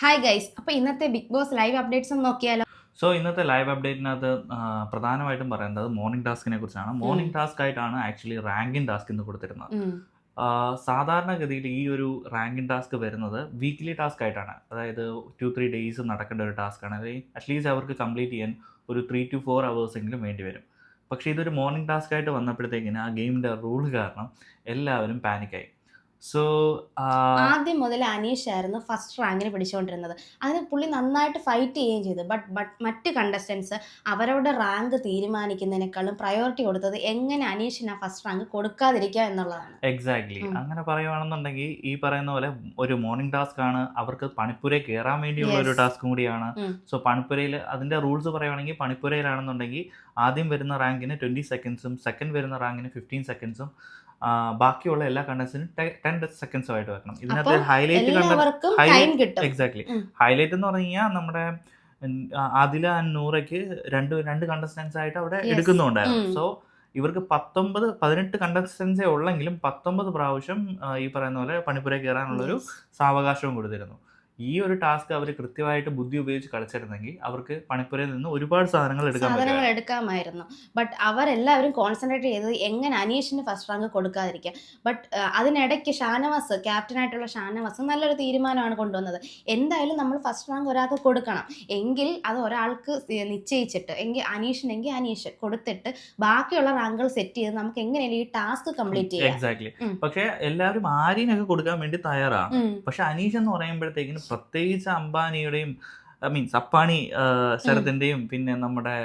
Hi guys അപ്പോൾ ഇന്നത്തെ big boss live updates ഒന്ന് നോക്കിയാലോ? സോ ഇന്നത്തെ ലൈവ് അപ്ഡേറ്റിനകത്ത് പ്രധാനമായിട്ടും പറയേണ്ടത് മോർണിംഗ് ടാസ്കിനെ കുറിച്ചാണ്. മോർണിംഗ് ടാസ്ക് ആയിട്ടാണ് ആക്ച്വലി റാങ്കിങ് ടാസ്ക് ഇന്ന് കൊടുത്തിരുന്നത്. സാധാരണഗതിയിൽ ഈ ഒരു റാങ്കിങ് ടാസ്ക് വരുന്നത് വീക്ക്ലി ടാസ്ക് ആയിട്ടാണ്. അതായത് ടു ത്രീ ഡേയ്സ് നടക്കേണ്ട ഒരു ടാസ്ക് ആണ്. അതായത് അറ്റ്ലീസ്റ്റ് അവർക്ക് കംപ്ലീറ്റ് ചെയ്യാൻ ഒരു ത്രീ ടു ഫോർ അവേഴ്സ് എങ്കിലും വേണ്ടി വരും. പക്ഷേ ഇതൊരു മോർണിംഗ് ടാസ്ക് ആയിട്ട് വന്നപ്പോഴത്തേക്കിന് ആ ഗെയിമിന്റെ റൂൾ കാരണം എല്ലാവരും പാനിക്കായി സോ ആദ്യം മുതൽ അനീഷ് ആയിരുന്നു ഫസ്റ്റ് റാങ്കിന് പിടിച്ചുകൊണ്ടിരുന്നത് അതിന് പുള്ളി നന്നായിട്ട് ഫൈറ്റ് ചെയ്യുകയും ചെയ്തു. ബട്ട് ബട്ട് മറ്റ് കണ്ടസ്റ്റൻസ് അവരവരുടെ റാങ്ക് തീരുമാനിക്കുന്നതിനേക്കാളും പ്രയോറിറ്റി കൊടുത്തത് എങ്ങനെ അനീഷിന് ആ ഫസ്റ്റ് റാങ്ക് കൊടുക്കാതിരിക്കുക എന്നുള്ളതാണ്. എക്സാക്ട്ലി. അങ്ങനെ പറയുവാണെന്നുണ്ടെങ്കിൽ ഈ പറയുന്ന പോലെ ഒരു മോർണിംഗ് ടാസ്ക് ആണ്. അവർക്ക് പണിപ്പുരയിൽ കയറാൻ വേണ്ടിയുള്ള ഒരു ടാസ്ക് കൂടിയാണ്. സോ പണിപ്പുരയിൽ അതിന്റെ റൂൾസ് പറയുവാണെങ്കിൽ പണിപ്പുരയിലാണെന്നുണ്ടെങ്കിൽ ആദ്യം വരുന്ന റാങ്കിന് ട്വന്റി സെക്കൻഡ്സും സെക്കൻഡ് വരുന്ന റാങ്കിന് ഫിഫ്റ്റീൻ സെക്കൻഡ്സും ബാക്കിയുള്ള എല്ലാ കണ്ടൻസിനും ടെൻ സെക്കൻഡ്സ് ആയിട്ട് വെക്കണം. ഇതിനകത്ത് ഹൈലൈറ്റ് കണ്ട എക്സാക്ട്ലി ഹൈലൈറ്റ് എന്ന് പറഞ്ഞു കഴിഞ്ഞാൽ നമ്മുടെ അതില നൂറയ്ക്ക് രണ്ട് രണ്ട് കണ്ടസ്റ്റൻസ് ആയിട്ട് അവിടെ. എടുക്കുന്നുണ്ടായിരുന്നു. സോ ഇവർക്ക് പത്തൊമ്പത് പതിനെട്ട് കണ്ടസ്റ്റൻസേ ഉള്ളെങ്കിലും പത്തൊമ്പത് പ്രാവശ്യം ഈ പറയുന്ന പോലെ പണിപ്പുര കയറാനുള്ളൊരു ഒരു സാവകാശവും കൊടുത്തിരുന്നു. ഈ ഒരു ടാസ്ക് അവർ കൃത്യമായിട്ട് ബുദ്ധി ഉപയോഗിച്ച് കളിച്ചിരുന്നെങ്കിൽ അവർക്ക് പണിപ്പുരയിൽ നിന്ന് ഒരുപാട് സാധനങ്ങൾ എടുക്കാൻ സാധനങ്ങൾ എടുക്കാമായിരുന്നു. ബട്ട് അവരെല്ലാവരും കോൺസെൻട്രേറ്റ് ചെയ്തത് എങ്ങനെ അനീഷിന് ഫസ്റ്റ് റാങ്ക് കൊടുക്കാതിരിക്കുക. ബട്ട് അതിനിടയ്ക്ക് ഷാനവാസ് ക്യാപ്റ്റനായിട്ടുള്ള ഷാനവാസ് നല്ലൊരു തീരുമാനമാണ് കൊണ്ടുവന്നത്. എന്തായാലും നമ്മൾ ഫസ്റ്റ് റാങ്ക് ഒരാൾക്ക് കൊടുക്കണം. എങ്കിൽ അത് ഒരാൾക്ക് നിശ്ചയിച്ചിട്ട് എങ്കിൽ അനീഷിനെങ്കിൽ അനീഷ് കൊടുത്തിട്ട് ബാക്കിയുള്ള റാങ്കുകൾ സെറ്റ് ചെയ്ത് നമുക്ക് എങ്ങനെയാലും ഈ ടാസ്ക് കംപ്ലീറ്റ് ചെയ്യാം. എക്സാക്ട്ലി പക്ഷേ എല്ലാവരും ആര്യനൊക്കെ കൊടുക്കാൻ വേണ്ടി തയ്യാറാണ്. പക്ഷെ അനീഷ് എന്ന് പറയുമ്പോഴത്തേക്കിനും പ്രത്യേകിച്ച് അംബാനിയുടെയും ഐ മീൻസ് അപ്പാണി ശരത്തിന്റെയും പിന്നെ നമ്മുടെ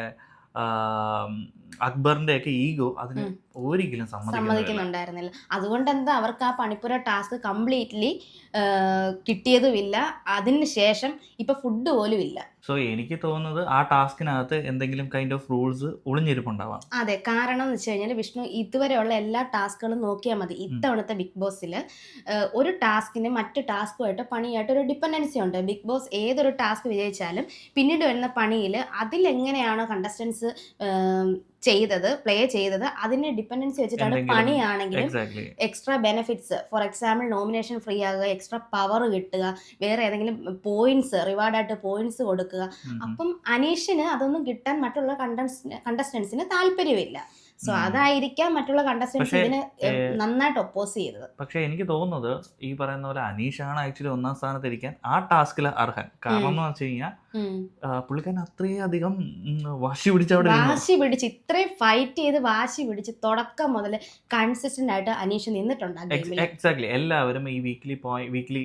അക്ബറിന്റെയൊക്കെ ഈഗോ അതിന്. ഒരിക്കലും സമ്മതിക്കുന്നുണ്ടായിരുന്നില്ല. അതുകൊണ്ട് എന്താ അവർക്ക് ആ പണിപ്പുര ടാസ്ക് കംപ്ലീറ്റ്ലി കിട്ടിയതുമില്ല. അതിന് ശേഷം ഇപ്പൊ ഫുഡ് പോലും ഇല്ല സോ എനിക്ക് തോന്നുന്നത് ആ ടാസ്കിനകത്ത് എന്തെങ്കിലും കൈൻഡ് ഓഫ് റൂൾസ് ഒളിഞ്ഞിരിപ്പുണ്ടാവാം. അതെ കാരണം എന്ന് വെച്ച് കഴിഞ്ഞാൽ വിഷ്ണു ഇതുവരെയുള്ള എല്ലാ ടാസ്കുകളും നോക്കിയാൽ മതി. ഇത്തവണത്തെ ബിഗ് ബോസിൽ ഒരു ടാസ്കിന് മറ്റു ടാസ്കുമായിട്ട് പണിയായിട്ട് ഒരു ഡിപ്പെൻഡൻസി ഉണ്ട്. ബിഗ് ബോസ് ഏതൊരു ടാസ്ക് വിജയിച്ചാലും പിന്നീട് വരുന്ന പണിയിൽ അതിലെങ്ങനെയാണോ കണ്ടസ്റ്റൻസ് ചെയ്തത് പ്ലേ ചെയ്തത് അതിന്റെ ഡിപ്പെൻഡൻസി വെച്ചിട്ടാണ് പണിയാണെങ്കിലും extra benefits for example nomination free ആകുക എക്സ്ട്രാ പവർ കിട്ടുക വേറെ ഏതെങ്കിലും പോയിന്റ്സ് റിവാർഡായിട്ട് പോയിന്റ്സ് കൊടുക്കുക. അപ്പം അനീഷിന് അതൊന്നും കിട്ടാൻ മറ്റുള്ള കണ്ടസ്റ്റൻസിന് താല്പര്യമില്ല. സോ. അതായിരിക്കാം മറ്റുള്ള കണ്ടസ്റ്റൻസ് ഇതിന് നന്നായിട്ട് ഒപ്പോസ് ചെയ്തത്. പക്ഷെ എനിക്ക് തോന്നുന്നത് ഈ പറയുന്ന പോലെ അനീഷാണ് ആക്ച്വലി ഒന്നാം സ്ഥാനത്ത് ഇരിക്കാൻ ആ ടാസ്കിൽ അർഹൻ. കാരണം എന്ന് വെച്ച് കഴിഞ്ഞാൽ. പുള്ളിക്കാരൻ അത്രയധികം വാശി പിടിച്ച് അവിടെ വാശി പിടിച്ച് ഇത്രയും ഫൈറ്റ് ചെയ്ത് വാശി പിടിച്ച് തുടക്കം മുതൽ കൺസിസ്റ്റന്റ് ആയിട്ട് അനീഷ് നിന്നിട്ടുണ്ട് എക്സാക്ട്ലി എല്ലാവരും ഈ വീക്ക്ലി പോയി വീക്ക്ലി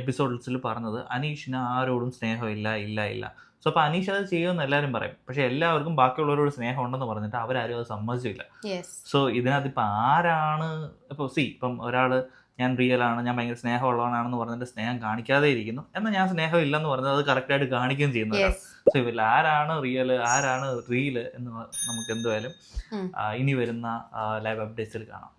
എപ്പിസോഡ്സിൽ പറഞ്ഞത് അനീഷിന് ആരോടും സ്നേഹമില്ല ഇല്ല ഇല്ല. സോ അപ്പോൾ അനീഷ് അത് ചെയ്യുമെന്ന് എല്ലാവരും പറയും. പക്ഷെ എല്ലാവർക്കും ബാക്കിയുള്ളവരോട് സ്നേഹം ഉണ്ടെന്ന് പറഞ്ഞിട്ട് അവരാരും അത് സമ്മതിച്ചില്ല. സോ ഇതിനകത്ത് ഇപ്പം ആരാണ് ഇപ്പോൾ സി ഇപ്പം ഒരാൾ ഞാൻ റിയൽ ആണ് ഞാൻ ഭയങ്കര സ്നേഹമുള്ളവനാണെന്ന് പറഞ്ഞിട്ട് സ്നേഹം കാണിക്കാതെ ഇരിക്കുന്നു. എന്നാൽ ഞാൻ സ്നേഹം ഇല്ലെന്ന് പറഞ്ഞത് അത് കറക്റ്റായിട്ട് കാണിക്കുകയും ചെയ്യുന്നു സോ ഇവരിൽ ആരാണ് റിയൽ ആരാണ് റീൽ എന്ന് നമുക്ക് എന്തായാലും ഇനി വരുന്ന ലൈവ് അപ്ഡേറ്റ്സിൽ കാണാം.